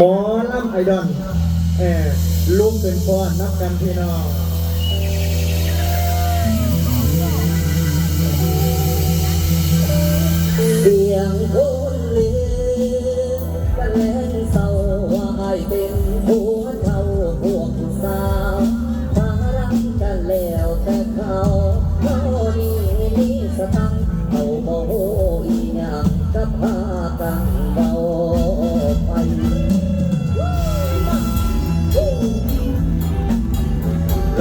หมอลำไอดอนแอบลูกเป็นพ่อนนับกันพี่น้องเสียงคนเลี้ยงกันแลงเศร้าว่าให้เป็นหัวเท่าพวกสาวถ้ารักกันแล้วแต่เขาเขานี้นี่สตังค์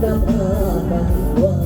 Come on, come on.